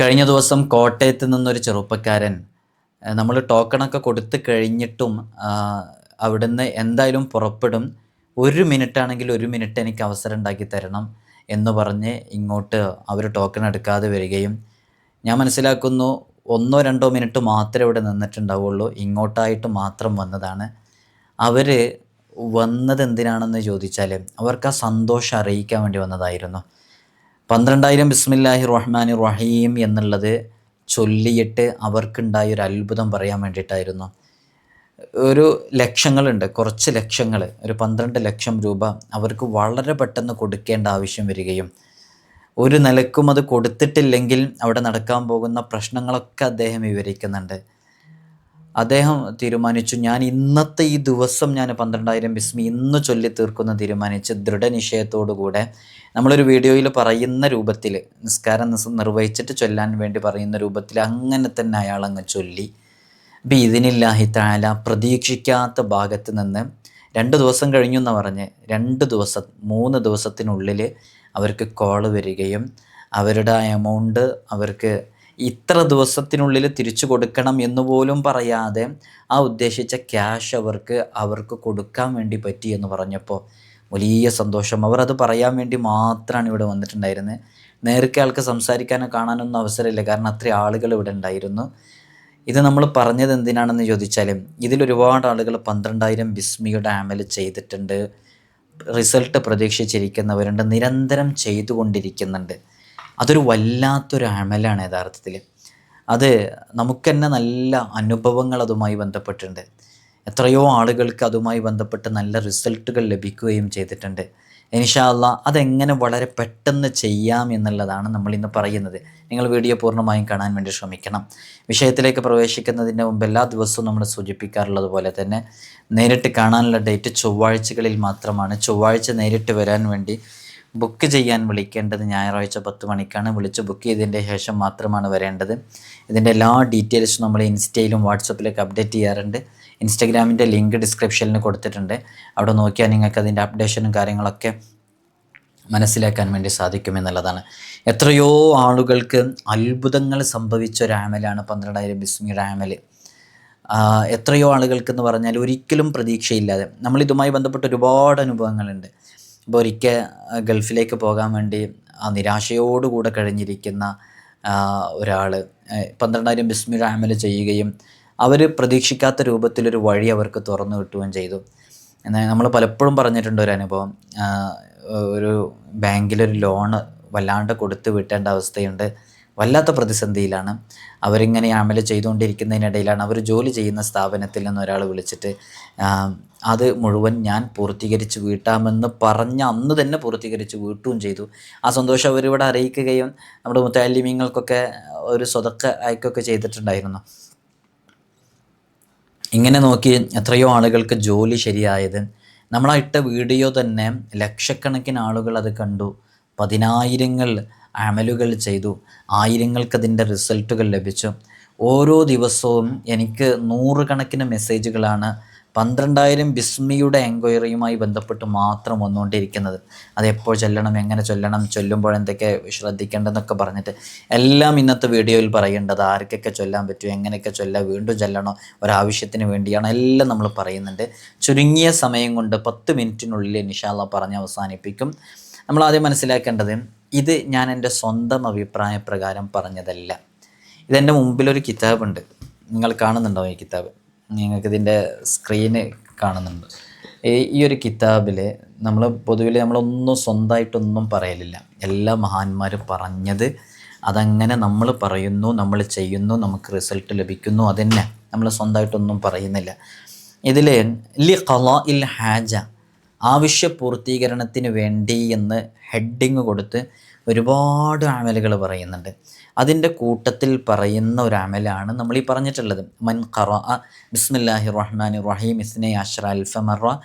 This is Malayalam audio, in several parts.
കഴിഞ്ഞ ദിവസം കോട്ടയത്ത് നിന്നൊരു ചെറുപ്പക്കാരൻ നമ്മൾ ടോക്കണൊക്കെ കൊടുത്ത് കഴിഞ്ഞിട്ടും അവിടുന്ന് എന്തായാലും പുറപ്പെടും. ഒരു മിനിറ്റ് ആണെങ്കിൽ ഒരു മിനിറ്റ് എനിക്ക് അവസരം ഉണ്ടാക്കി തരണം എന്ന് പറഞ്ഞ് ഇങ്ങോട്ട് അവർ ടോക്കൺ എടുക്കാതെ വരികയും ഞാൻ മനസ്സിലാക്കുന്നു ഒന്നോ രണ്ടോ മിനിറ്റ് മാത്രമേ ഇവിടെ നിന്നിട്ടുണ്ടാവുള്ളൂ ഇങ്ങോട്ടായിട്ട് മാത്രം വന്നതാണ്. അവർ വന്നത് എന്തിനാണെന്ന് ചോദിച്ചാൽ അവർക്ക് ആ സന്തോഷം അറിയിക്കാൻ വേണ്ടി വന്നതായിരുന്നു. പന്ത്രണ്ടായിരം ബിസ്മില്ലാഹി റഹ്മാൻ റഹീം എന്നുള്ളത് ചൊല്ലിയിട്ട് അവർക്കുണ്ടായ ഒരു അത്ഭുതം പറയാൻ വേണ്ടിയിട്ടായിരുന്നു. ഒരു ലക്ഷങ്ങളുണ്ട് കുറച്ച് ലക്ഷങ്ങൾ ഒരു പന്ത്രണ്ട് ലക്ഷം രൂപ അവർക്ക് വളരെ പെട്ടെന്ന് കൊടുക്കേണ്ട ആവശ്യം വരികയും ഒരു നിലക്കും അത് കൊടുത്തിട്ടില്ലെങ്കിൽ അവിടെ നടക്കാൻ പോകുന്ന പ്രശ്നങ്ങളൊക്കെ അദ്ദേഹം വിവരിക്കുന്നുണ്ട്. അദ്ദേഹം തീരുമാനിച്ചു ഞാൻ ഇന്നത്തെ ഈ ദിവസം ഞാൻ പന്ത്രണ്ടായിരം ബിസ്മി ഇന്ന് ചൊല്ലി തീർക്കുന്ന തീരുമാനിച്ച് ദൃഢനിശ്ചയത്തോടുകൂടെ നമ്മളൊരു വീഡിയോയിൽ പറയുന്ന രൂപത്തിൽ നിസ്കാരം നിർവഹിച്ചിട്ട് ചൊല്ലാൻ വേണ്ടി പറയുന്ന രൂപത്തിൽ അങ്ങനെ തന്നെ അയാൾ അങ്ങ് ചൊല്ലി അപ്പം ഇതിനില്ലാഹി താല പ്രതീക്ഷിക്കാത്ത ഭാഗത്ത് നിന്ന് രണ്ട് ദിവസം കഴിഞ്ഞു എന്ന് പറഞ്ഞ് രണ്ട് ദിവസം മൂന്ന് ദിവസത്തിനുള്ളിൽ അവർക്ക് കോൾ വരികയും അവരുടെ എമൗണ്ട് അവർക്ക് ഇത്ര ദിവസത്തിനുള്ളിൽ തിരിച്ചു കൊടുക്കണം എന്ന് പോലും പറയാതെ ആ ഉദ്ദേശിച്ച ക്യാഷ് അവർക്ക് അവർക്ക് കൊടുക്കാൻ വേണ്ടി പറ്റി എന്ന് പറഞ്ഞപ്പോൾ വലിയ സന്തോഷം. അവർ അത് പറയാൻ വേണ്ടി മാത്രമാണ് ഇവിടെ വന്നിട്ടുണ്ടായിരുന്നത്. നേരത്തെ ആൾക്ക് സംസാരിക്കാനോ കാണാനൊന്നും അവസരമില്ല. കാരണം അത്രയും ആളുകൾ ഇവിടെ ഉണ്ടായിരുന്നു. ഇത് നമ്മൾ പറഞ്ഞത് എന്തിനാണെന്ന് ചോദിച്ചാൽ ഇതിലൊരുപാട് ആളുകൾ പന്ത്രണ്ടായിരം ബിസ്മിയുടെ ആമൽ ചെയ്തിട്ടുണ്ട്. റിസൾട്ട് പ്രതീക്ഷിച്ചിരിക്കുന്നവരുണ്ട്. നിരന്തരം ചെയ്തുകൊണ്ടിരിക്കുന്നുണ്ട്. അതൊരു വല്ലാത്തൊരു അമലാണ് യഥാർത്ഥത്തിൽ. അത് നമുക്ക് തന്നെ നല്ല അനുഭവങ്ങൾ അതുമായി ബന്ധപ്പെട്ടിട്ടുണ്ട്. എത്രയോ ആളുകൾക്ക് അതുമായി ബന്ധപ്പെട്ട് നല്ല റിസൾട്ടുകൾ ലഭിക്കുകയും ചെയ്തിട്ടുണ്ട്. ഇൻഷാല്ല അതെങ്ങനെ വളരെ പെട്ടെന്ന് ചെയ്യാം എന്നുള്ളതാണ് നമ്മൾ ഇന്ന് പറയുന്നത്. നിങ്ങൾ വീഡിയോ പൂർണമായും കാണാൻ വേണ്ടി ശ്രമിക്കണം. വിഷയത്തിലേക്ക് പ്രവേശിക്കുന്നതിന്റെ മുമ്പ് എല്ലാ ദിവസവും നമ്മൾ സൂചിപ്പിക്കാറുള്ളത് പോലെ തന്നെ നേരിട്ട് കാണാനുള്ള ഡേറ്റ് ചൊവ്വാഴ്ചകളിൽ മാത്രമാണ്. ചൊവ്വാഴ്ച നേരിട്ട് വരാൻ വേണ്ടി ബുക്ക് ചെയ്യാൻ വിളിക്കേണ്ടത് ഞായറാഴ്ച പത്ത് മണിക്കാണ്. വിളിച്ച് ബുക്ക് ചെയ്തതിന്റെ ശേഷം മാത്രമാണ് വരേണ്ടത്. ഇതിന്റെ എല്ലാ ഡീറ്റെയിൽസും നമ്മൾ ഇൻസ്റ്റയിലും വാട്സപ്പിലൊക്കെ അപ്ഡേറ്റ് ചെയ്യാറുണ്ട്. ഇൻസ്റ്റഗ്രാമിന്റെ ലിങ്ക് ഡിസ്ക്രിപ്ഷനിൽ കൊടുത്തിട്ടുണ്ട്. അവിടെ നോക്കിയാൽ നിങ്ങൾക്ക് അതിന്റെ അപ്ഡേഷനും കാര്യങ്ങളൊക്കെ മനസ്സിലാക്കാൻ വേണ്ടി സാധിക്കുമെന്നുള്ളതാണ് എത്രയോ ആളുകൾക്ക് അത്ഭുതങ്ങൾ സംഭവിച്ച ഒരു ആമലാണ് പന്ത്രണ്ടായിരം ബിസ്മിയുടെ ആമൽ. എത്രയോ ആളുകൾക്ക് എന്ന് പറഞ്ഞാൽ ഒരിക്കലും പ്രതീക്ഷയില്ലാതെ. നമ്മൾ ഇതുമായി ബന്ധപ്പെട്ട ഒരുപാട് അനുഭവങ്ങളുണ്ട്. ഇപ്പോൾ ഒരിക്കൽ ഗൾഫിലേക്ക് പോകാൻ വേണ്ടി ആ നിരാശയോടുകൂടെ കഴിഞ്ഞിരിക്കുന്ന ഒരാൾ പന്ത്രണ്ടായിരം ബിസ്മിൽ ആമൽ ചെയ്യുകയും അവർ പ്രതീക്ഷിക്കാത്ത രൂപത്തിലൊരു വഴി അവർക്ക് തുറന്നു കിട്ടുകയും ചെയ്തു. എന്നാൽ നമ്മൾ പലപ്പോഴും പറഞ്ഞിട്ടുണ്ട് ഒരു അനുഭവം ഒരു ബാങ്കിലൊരു ലോണ് വല്ലാണ്ട് കൊടുത്ത് വിട്ടേണ്ട അവസ്ഥയുണ്ട്. വല്ലാത്ത പ്രതിസന്ധിയിലാണ്. അവരിങ്ങനെ അമല ചെയ്തുകൊണ്ടിരിക്കുന്നതിനിടയിലാണ് അവർ ജോലി ചെയ്യുന്ന സ്ഥാപനത്തിൽ നിന്ന് ഒരാൾ വിളിച്ചിട്ട് അത് മുഴുവൻ ഞാൻ പൂർത്തീകരിച്ച് വീട്ടാമെന്ന് പറഞ്ഞ അന്ന് തന്നെ പൂർത്തീകരിച്ച് വീട്ടുകയും ചെയ്തു. ആ സന്തോഷം അവരിവിടെ അറിയിക്കുകയും നമ്മുടെ മുത്താലിമീങ്ങൾക്കൊക്കെ ഒരു സ്വതക്ക അയക്കൊക്കെ ചെയ്തിട്ടുണ്ടായിരുന്നു. ഇങ്ങനെ നോക്കി എത്രയോ ആളുകൾക്ക് ജോലി ശരിയായത്. നമ്മളായിട്ട് വീഡിയോ തന്നെ ലക്ഷക്കണക്കിന് ആളുകൾ അത് കണ്ടു. പതിനായിരങ്ങൾ അമലുകൾ ചെയ്തു. ആയിരങ്ങൾക്ക് അതിന്റെ റിസൾട്ടുകൾ ലഭിച്ചു. ഓരോ ദിവസവും എനിക്ക് നൂറുകണക്കിന് മെസ്സേജുകളാണ് പന്ത്രണ്ടായിരം ബിസ്മിയുടെ എൻക്വയറിയുമായി ബന്ധപ്പെട്ട് മാത്രം വന്നുകൊണ്ടിരിക്കുന്നത്. അതെപ്പോൾ ചൊല്ലണം എങ്ങനെ ചൊല്ലണം ചൊല്ലുമ്പോൾ എന്തൊക്കെ ശ്രദ്ധിക്കേണ്ടതെന്നൊക്കെ പറഞ്ഞിട്ട് എല്ലാം ഇന്നത്തെ വീഡിയോയിൽ പറയേണ്ടത് ആർക്കൊക്കെ ചൊല്ലാൻ പറ്റും എങ്ങനെയൊക്കെ ചൊല്ലാം വീണ്ടും ചൊല്ലണോ ഒരാവശ്യത്തിന് വേണ്ടിയാണ് എല്ലാം നമ്മൾ പറയുന്നുണ്ട്. ചുരുങ്ങിയ സമയം കൊണ്ട് പത്ത് മിനിറ്റിനുള്ളിൽ നിഷാല്ല പറഞ്ഞ് അവസാനിപ്പിക്കും. നമ്മൾ ആദ്യം മനസ്സിലാക്കേണ്ടത് ഇത് ഞാൻ എന്റെ സ്വന്തം അഭിപ്രായ പ്രകാരം പറഞ്ഞതല്ല. ഇതെന്റെ മുമ്പിലൊരു കിതാബുണ്ട്. നിങ്ങൾ കാണുന്നുണ്ടോ ഈ കിതാബ്. നിങ്ങൾക്കിതിന്റെ സ്ക്രീന് കാണുന്നുണ്ട്. ഈ ഈ ഒരു കിതാബിൽ നമ്മൾ പൊതുവിൽ നമ്മളൊന്നും സ്വന്തമായിട്ടൊന്നും പറയലില്ല. എല്ലാ മഹാന്മാരും പറഞ്ഞത് അതങ്ങനെ നമ്മൾ പറയുന്നു നമ്മൾ ചെയ്യുന്നു നമുക്ക് റിസൾട്ട് ലഭിക്കുന്നു അതന്നെ. നമ്മൾ സ്വന്തമായിട്ടൊന്നും പറയുന്നില്ല. ഇതിൽ ലി ഖലാ ഇൽ ഹാജ ആവശ്യ പൂർത്തീകരണത്തിന് വേണ്ടി എന്ന് ഹെഡിങ് കൊടുത്ത് ഒരുപാട് അമലുകൾ പറയുന്നുണ്ട്. അതിന്റെ കൂട്ടത്തിൽ പറയുന്ന ഒരു അമലാണ് നമ്മൾ ഈ പറഞ്ഞിട്ടുള്ളത്. മൻ ഖറ ബിസ്മില്ലാഹി റഹ്മാൻ റഹീം ഇസ്നെ അഷ്റ അൽഫമറ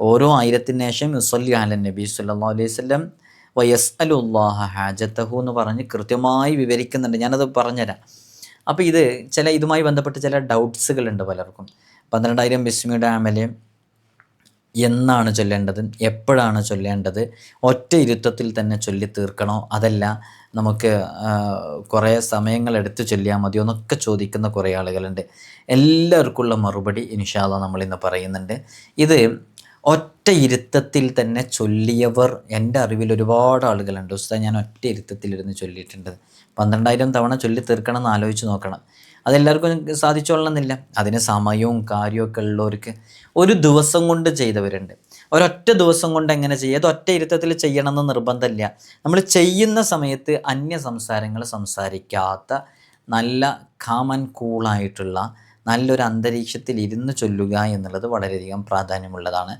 ഓരോ ആയിരത്തിന് ശേഷം യുസല്ലി അലൻ നബി സല്ലല്ലാഹു അലൈഹി വസല്ലം വയസ് അലുല്ലാഹ ഹാജത്തഹു എന്ന് പറഞ്ഞ് കൃത്യമായി വിവരിക്കുന്നുണ്ട്. ഞാനത് പറഞ്ഞുതരാം. അപ്പോൾ ഇത് ചില ഇതുമായി ബന്ധപ്പെട്ട് ചില ഡൗട്ട്സുകളുണ്ട് പലർക്കും. പന്ത്രണ്ടായിരം ബിസ്മിയുടെ അമൽ എന്നാണ് ചൊല്ലേണ്ടത്? എപ്പോഴാണ് ചൊല്ലേണ്ടത്? ഒറ്റ ഇരുത്തത്തിൽ തന്നെ ചൊല്ലി തീർക്കണോ? അതല്ല നമുക്ക് കുറേ സമയങ്ങൾ എടുത്ത് ചൊല്ലിയാൽ മതിയോ എന്നൊക്കെ ചോദിക്കുന്ന കുറേ ആളുകളുണ്ട്. എല്ലാവർക്കുള്ള മറുപടി ഇൻഷാല്ല നമ്മളിന്ന് പറയുന്നുണ്ട്. ഇത് ഒറ്റ ഇരുത്തത്തിൽ തന്നെ ചൊല്ലിയവർ എന്റെ അറിവിൽ ഒരുപാട് ആളുകളുണ്ട്. ഉസ്താ ഞാൻ ഒറ്റ ഇരുത്തത്തിലിരുന്ന് ചൊല്ലിയിട്ടുണ്ട്. പന്ത്രണ്ടായിരം തവണ ചൊല്ലി തീർക്കണം എന്ന് ആലോചിച്ച് നോക്കണം. അതെല്ലാവർക്കും സാധിച്ചോളണമെന്നില്ല. അതിന് സമയവും കാര്യമൊക്കെ ഉള്ളവർക്ക് ഒരു ദിവസം കൊണ്ട് ചെയ്തവരുണ്ട്. ഒരൊറ്റ ദിവസം കൊണ്ട് എങ്ങനെ ചെയ്യുക അത് ഒറ്റ ഇരുത്തത്തിൽ ചെയ്യണമെന്ന് നിർബന്ധമില്ല. നമ്മൾ ചെയ്യുന്ന സമയത്ത് അന്യ സംസാരങ്ങൾ സംസാരിക്കാത്ത നല്ല കാമൻ കൂളായിട്ടുള്ള നല്ലൊരു അന്തരീക്ഷത്തിൽ ഇരുന്ന് ചൊല്ലുക എന്നുള്ളത് വളരെയധികം പ്രാധാന്യമുള്ളതാണ്.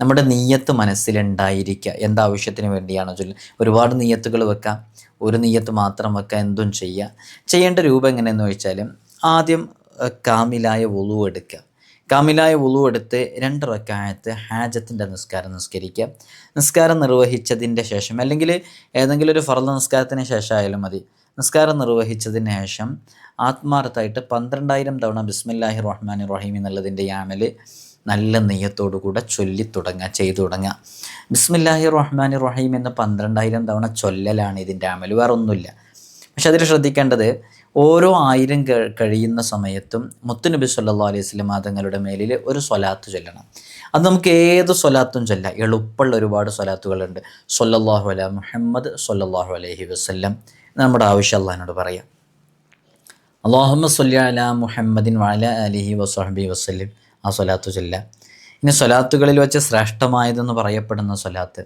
നമ്മുടെ നീയത്ത് മനസ്സിലുണ്ടായിരിക്കുക. എന്താവശ്യത്തിന് വേണ്ടിയാണോ ചൊല്ലി. ഒരുപാട് നീയത്തുകൾ വെക്കാം. ഒരു നീയത്ത് മാത്രം വെക്കാം. എന്തും ചെയ്യുക ചെയ്യേണ്ട രൂപം എങ്ങനെയെന്ന് വെച്ചാൽ ആദ്യം കാമിലായ ഒളു എടുക്കുക. കാമിലായ ഉളു എടുത്ത് രണ്ട് റക്കായത്ത് ഹാജത്തിന്റെ നിസ്കാരം നിസ്കരിക്കുക. നിസ്കാരം നിർവഹിച്ചതിന്റെ ശേഷം അല്ലെങ്കിൽ ഏതെങ്കിലും ഒരു ഫർദ നിസ്കാരത്തിന് ശേഷം ആയാലും മതി. നിസ്കാരം നിർവഹിച്ചതിന് ശേഷം ആത്മാർത്ഥമായിട്ട് പന്ത്രണ്ടായിരം തവണ ബിസ്മില്ലാഹി റഹ്മാൻ റഹീം എന്നുള്ളതിന്റെ യാമൽ നല്ല നെയ്യത്തോടു കൂടെ ചൊല്ലി തുടങ്ങുക ചെയ്തു തുടങ്ങുക ബിസ്മില്ലാഹി റഹ്മാൻ റഹീം എന്ന് പന്ത്രണ്ടായിരം തവണ ചൊല്ലലാണ് ഇതിന്റെ അമൽ വേറെ ഒന്നുമില്ല പക്ഷെ അതിൽ ശ്രദ്ധിക്കേണ്ടത് ഓരോ ആയിരം കഴിയുന്ന സമയത്തും മുത്തുനബി സല്ലാ അലൈഹി സ്വലം തങ്ങളുടെ മേലിൽ ഒരു സ്വലാത്ത് ചൊല്ലണം. അത് നമുക്ക് ഏത് സ്വലാത്തും ചൊല്ല. എളുപ്പമുള്ള ഒരുപാട് സ്വലാത്തുകളുണ്ട്. സൊല്ലാഹു അല മുഹമ്മദ് സൊല്ലാഹു അലൈഹി വസ്ല്ലം. നമ്മുടെ ആവശ്യം അള്ളഹാനോട് പറയാം. അള്ളാഹുമ്മ സൊല്ലി അല മുഹമ്മദിൻ വാല അലിഹി വസ്ഹബി വസ്ലിം ആ സ്വലാത്തു ചൊല്ല. ഇനി സ്വലാത്തുകളിൽ വെച്ച് ശ്രേഷ്ഠമായതെന്ന് പറയപ്പെടുന്ന സ്വലാത്ത്.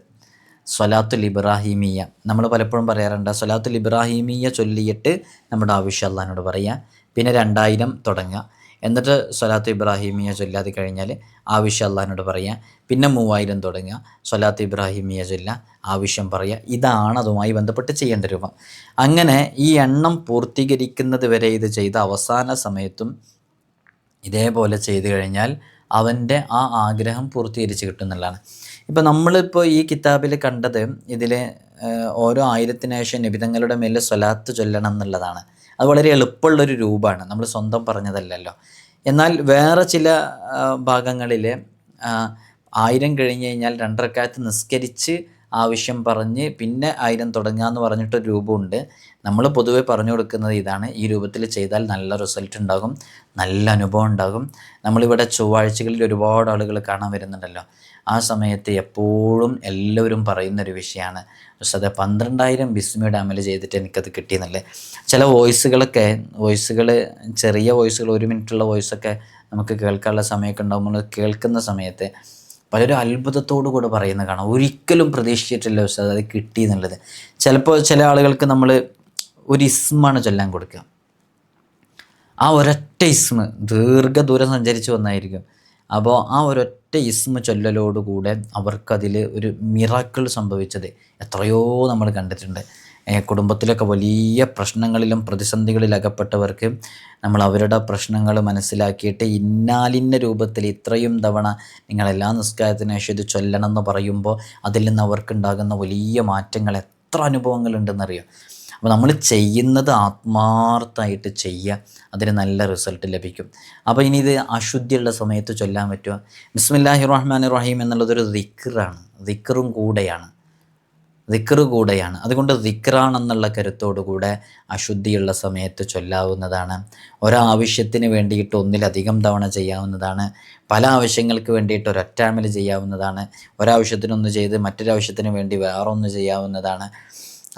സ്വലാത്തുൽ ഇബ്രാഹീമിയ നമ്മൾ പലപ്പോഴും പറയാറുണ്ട് സ്വലാത്തുൽ ഇബ്രാഹീമിയ ചൊല്ലിയിട്ട് നമ്മുടെ ആവശ്യം അള്ളഹാനോട് പറയുക പിന്നെ രണ്ടായിരം തുടങ്ങുക എന്നിട്ട് സ്വലാത്ത് ഇബ്രാഹിമിയ ചൊല്ലാതെ കഴിഞ്ഞാൽ ആവശ്യം അള്ളഹാനോട് പറയുക പിന്നെ മൂവായിരം തുടങ്ങുക സ്വലാത്ത് ഇബ്രാഹിമിയ ചൊല്ല ആവശ്യം പറയുക ഇതാണ് അതുമായി ബന്ധപ്പെട്ട് ചെയ്യേണ്ട രൂപം. അങ്ങനെ ഈ എണ്ണം പൂർത്തീകരിക്കുന്നത് വരെ ഇത് ചെയ്ത അവസാന സമയത്തും ഇതേപോലെ ചെയ്തു കഴിഞ്ഞാൽ അവന്റെ ആ ആഗ്രഹം പൂർത്തീകരിച്ച് കിട്ടുന്നുള്ളതാണ് ഇപ്പം നമ്മളിപ്പോൾ ഈ കിതാബിൽ കണ്ടത് ഇതിലെ ഓരോ ആയിരത്തിന് ശേഷം നിബിതങ്ങളുടെ മേലെ സ്വലാത്ത് ചൊല്ലണം എന്നുള്ളതാണ്. അത് വളരെ എളുപ്പമുള്ളൊരു രൂപമാണ്. നമ്മൾ സ്വന്തം പറഞ്ഞതല്ലല്ലോ. എന്നാൽ വേറെ ചില ഭാഗങ്ങളിൽ ആയിരം കഴിഞ്ഞ് കഴിഞ്ഞാൽ രണ്ടരക്കാലത്ത് നിസ്കരിച്ച് ആവശ്യം പറഞ്ഞ് പിന്നെ ആയിരം തുടങ്ങുക എന്ന് പറഞ്ഞിട്ടൊരു രൂപമുണ്ട്. നമ്മൾ പൊതുവെ പറഞ്ഞു കൊടുക്കുന്നത് ഇതാണ്. ഈ രൂപത്തിൽ ചെയ്താൽ നല്ല റിസൾട്ട് ഉണ്ടാകും. നല്ല അനുഭവം ഉണ്ടാകും. നമ്മളിവിടെ ചൊവ്വാഴ്ചകളിൽ ഒരുപാട് ആളുകൾ കാണാൻ വരുന്നുണ്ടല്ലോ. ആ സമയത്ത് എപ്പോഴും എല്ലാവരും പറയുന്നൊരു വിഷയമാണ്. പക്ഷെ അത് പന്ത്രണ്ടായിരം ബിസ്മി ഡാമിൽ ചെയ്തിട്ട് എനിക്കത് കിട്ടിയെന്നല്ലേ? ചില വോയിസുകളൊക്കെ വോയിസുകൾ ചെറിയ വോയിസുകൾ ഒരു മിനിറ്റുള്ള വോയിസൊക്കെ നമുക്ക് കേൾക്കാനുള്ള സമയമൊക്കെ ഉണ്ടാകുമ്പോൾ കേൾക്കുന്ന സമയത്ത് പലരും അത്ഭുതത്തോടു കൂടെ പറയുന്ന കാണാം. ഒരിക്കലും പ്രതീക്ഷിച്ചിട്ടില്ല പക്ഷെ അത് കിട്ടി എന്നുള്ളത്. ചിലപ്പോൾ ചില ആളുകൾക്ക് നമ്മൾ ഒരു ഇസ്മാണ് ചൊല്ലാൻ കൊടുക്കുക. ആ ഒരൊറ്റ ഇസ്മ ദീർഘദൂരം സഞ്ചരിച്ച് വന്നായിരിക്കും. അപ്പോൾ ആ ഒരൊറ്റ ഇസ്മ ചൊല്ലലോടുകൂടെ അവർക്കതിൽ ഒരു മിറാക്കിൾ സംഭവിച്ചത് എത്രയോ നമ്മൾ കണ്ടിട്ടുണ്ട്. കുടുംബത്തിലൊക്കെ വലിയ പ്രശ്നങ്ങളിലും പ്രതിസന്ധികളിൽ അകപ്പെട്ടവർക്ക് നമ്മൾ അവരുടെ പ്രശ്നങ്ങൾ മനസ്സിലാക്കിയിട്ട് ഇന്നാലിന്ന രൂപത്തിൽ ഇത്രയും തവണ നിങ്ങളെല്ലാ നിസ്കാരത്തിനും ശേഷം ചൊല്ലണം എന്ന് പറയുമ്പോൾ അതിൽ നിന്ന് അവർക്കുണ്ടാകുന്ന വലിയ മാറ്റങ്ങൾ എത്ര അനുഭവങ്ങളുണ്ടെന്നറിയാം? അപ്പോൾ നമ്മൾ ചെയ്യുന്നത് ആത്മാർത്ഥമായിട്ട് ചെയ്യുക അതിന് നല്ല റിസൾട്ട് ലഭിക്കും. അപ്പോൾ ഇനി ഇത് അശുദ്ധിയുള്ള സമയത്ത് ചൊല്ലാൻ പറ്റുക ബിസ്മില്ലാഹി റഹ്മാൻ റഹീം എന്നുള്ളതൊരു ദിക്കറാണ് ദിക്കറും കൂടെയാണ്. ദിക്കറ് കൂടെയാണ്. അതുകൊണ്ട് ദിക്റാണെന്നുള്ള കരുത്തോടുകൂടെ അശുദ്ധിയുള്ള സമയത്ത് ചൊല്ലാവുന്നതാണ്. ഒരാവശ്യത്തിന് വേണ്ടിയിട്ട് ഒന്നിലധികം തവണ ചെയ്യാവുന്നതാണ്. പല ആവശ്യങ്ങൾക്ക് വേണ്ടിയിട്ട് ഒരൊറ്റാമിൽ ചെയ്യാവുന്നതാണ്. ഒരാവശ്യത്തിനൊന്ന് ചെയ്ത് മറ്റൊരാവശ്യത്തിന് വേണ്ടി വേറൊന്ന് ചെയ്യാവുന്നതാണ്.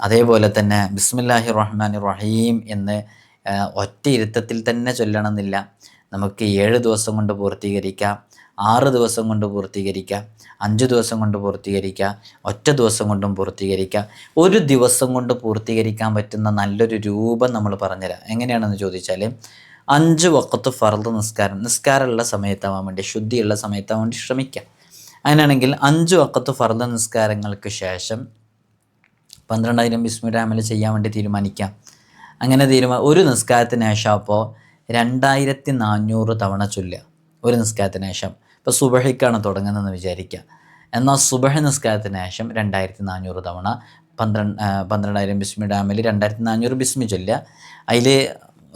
അതേപോലെ തന്നെ ബിസ്മില്ലാഹി റഹ്മാൻ റഹീം എന്ന് ഒറ്റ ഇരുത്തത്തിൽ തന്നെ ചൊല്ലണമെന്നില്ല. നമുക്ക് ഏഴ് ദിവസം കൊണ്ട് പൂർത്തീകരിക്കാം. ആറ് ദിവസം കൊണ്ട് പൂർത്തീകരിക്കാം അഞ്ച് ദിവസം കൊണ്ട് പൂർത്തീകരിക്കാം ഒറ്റ ദിവസം കൊണ്ടും പൂർത്തീകരിക്കാം ഒരു ദിവസം കൊണ്ട് പൂർത്തീകരിക്കാൻ പറ്റുന്ന നല്ലൊരു രൂപം നമ്മൾ പറഞ്ഞുതരാം. എങ്ങനെയാണെന്ന് ചോദിച്ചാൽ അഞ്ച് വക്കത്ത് ഫർദ് നിസ്കാരം. നിസ്കാരമുള്ള സമയത്താവാൻ വേണ്ടി ശുദ്ധിയുള്ള സമയത്താവാൻ വേണ്ടി ശ്രമിക്കാം. അങ്ങനെയാണെങ്കിൽ അഞ്ച് വക്കത്ത് ഫർദ് നിസ്കാരങ്ങൾക്ക് ശേഷം പന്ത്രണ്ടായിരം ബിസ്മിയുടെ അമൽ ചെയ്യാൻ വേണ്ടി തീരുമാനിക്കാം. അങ്ങനെ തീരുമാനം ഒരു നിസ്കാരത്തിന് ശേഷം അപ്പോൾ രണ്ടായിരത്തി നാനൂറ് തവണ ചൊല്ലുക. ഒരു നിസ്കാരത്തിന് ശേഷം. ഇപ്പോൾ സുബഹയ്ക്കാണ് തുടങ്ങുന്നതെന്ന് വിചാരിക്കുക. എന്നാൽ സുബഹ നിസ്കാരത്തിന് ശേഷം രണ്ടായിരത്തി നാനൂറ് തവണ പന്ത്രണ്ട് പന്ത്രണ്ടായിരം ബിസ്മി ഡാമിൽ രണ്ടായിരത്തി നാനൂറ് ബിസ്മി ചൊല്ലുക. അതിൽ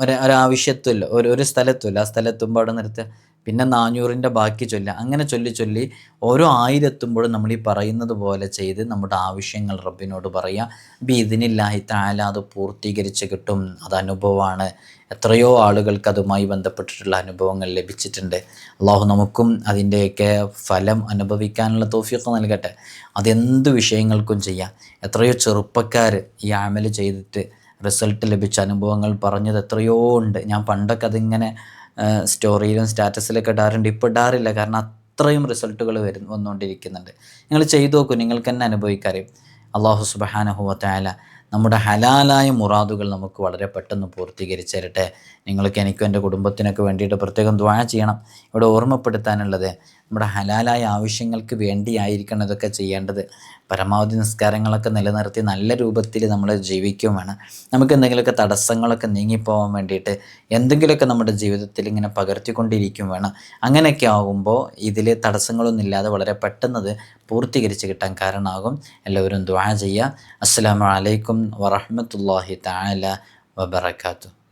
ഒരു ഒരാവശ്യത്വമില്ല ഒരു ഒരു സ്ഥലത്തുമില്ല. ആ സ്ഥലത്തുമ്പോൾ അവിടെ നിർത്തുക പിന്നെ നാനൂറിന്റെ ബാക്കി ചൊല്ലുക അങ്ങനെ ചൊല്ലി ചൊല്ലി ഓരോ ആയിരെത്തുമ്പോഴും നമ്മൾ ഈ പറയുന്നത് പോലെ ചെയ്ത് നമ്മുടെ ആവശ്യങ്ങൾ റബ്ബിനോട് പറയുക ബി ഇതിനില്ലാഹി താല അത് പൂർത്തീകരിച്ച് കിട്ടും. അത് അനുഭവമാണ്. എത്രയോ ആളുകൾക്ക് അതുമായി ബന്ധപ്പെട്ടിട്ടുള്ള അനുഭവങ്ങൾ ലഭിച്ചിട്ടുണ്ട്. അള്ളാഹു നമുക്കും അതിന്റെയൊക്കെ ഫലം അനുഭവിക്കാനുള്ള തോഫിയൊക്കെ നൽകട്ടെ. അതെന്ത് വിഷയങ്ങൾക്കും ചെയ്യാം. എത്രയോ ചെറുപ്പക്കാർ ഈ ആമൽ ചെയ്തിട്ട് റിസൾട്ട് ലഭിച്ച അനുഭവങ്ങൾ പറഞ്ഞത് എത്രയോ ഉണ്ട്. ഞാൻ പണ്ടൊക്കെ അതിങ്ങനെ സ്റ്റോറിയിലും സ്റ്റാറ്റസിലൊക്കെ ഇടാറുണ്ട്. ഇപ്പോൾ ഇടാറില്ല. കാരണം അത്രയും റിസൾട്ടുകൾ വരും വന്നുകൊണ്ടിരിക്കുന്നുണ്ട്. നിങ്ങൾ ചെയ്തു നോക്കൂ. നിങ്ങൾക്ക് തന്നെ അനുഭവിക്കാറിയും. അള്ളാഹു സുബഹാനഹുവത്തായാല നമ്മുടെ ഹലാലായ മുറാദുകൾ നമുക്ക് വളരെ പെട്ടെന്ന് പൂർത്തീകരിച്ച് തരട്ടെ നിങ്ങൾക്ക് എനിക്കും എന്റെ കുടുംബത്തിനൊക്കെ വേണ്ടിയിട്ട് പ്രത്യേകം ദ്വാ ചെയ്യണം. ഇവിടെ ഓർമ്മപ്പെടുത്താനുള്ളത് നമ്മുടെ ഹലാലായ ആവശ്യങ്ങൾക്ക് വേണ്ടിയായിരിക്കണം ഇതൊക്കെ ചെയ്യേണ്ടത്. പരമാവധി നിസ്കാരങ്ങളൊക്കെ നിലനിർത്തി നല്ല രൂപത്തിൽ നമ്മൾ ജീവിക്കുകയും വേണം നമുക്ക് എന്തെങ്കിലുമൊക്കെ തടസ്സങ്ങളൊക്കെ നീങ്ങിപ്പോകാൻ വേണ്ടിയിട്ട് എന്തെങ്കിലുമൊക്കെ നമ്മുടെ ജീവിതത്തിൽ ഇങ്ങനെ പകർത്തിക്കൊണ്ടിരിക്കും വേണം അങ്ങനെയൊക്കെ ആകുമ്പോൾ ഇതിൽ തടസ്സങ്ങളൊന്നും ഇല്ലാതെ വളരെ പെട്ടെന്നത് പൂർത്തീകരിച്ച് കിട്ടാൻ കാരണമാകും. എല്ലാവരും ദ്വാ ചെയ്യുക. അസ്സാം വലൈക്കും വറഹ്മത്തുള്ളാഹി താല വബറകാതുഹു.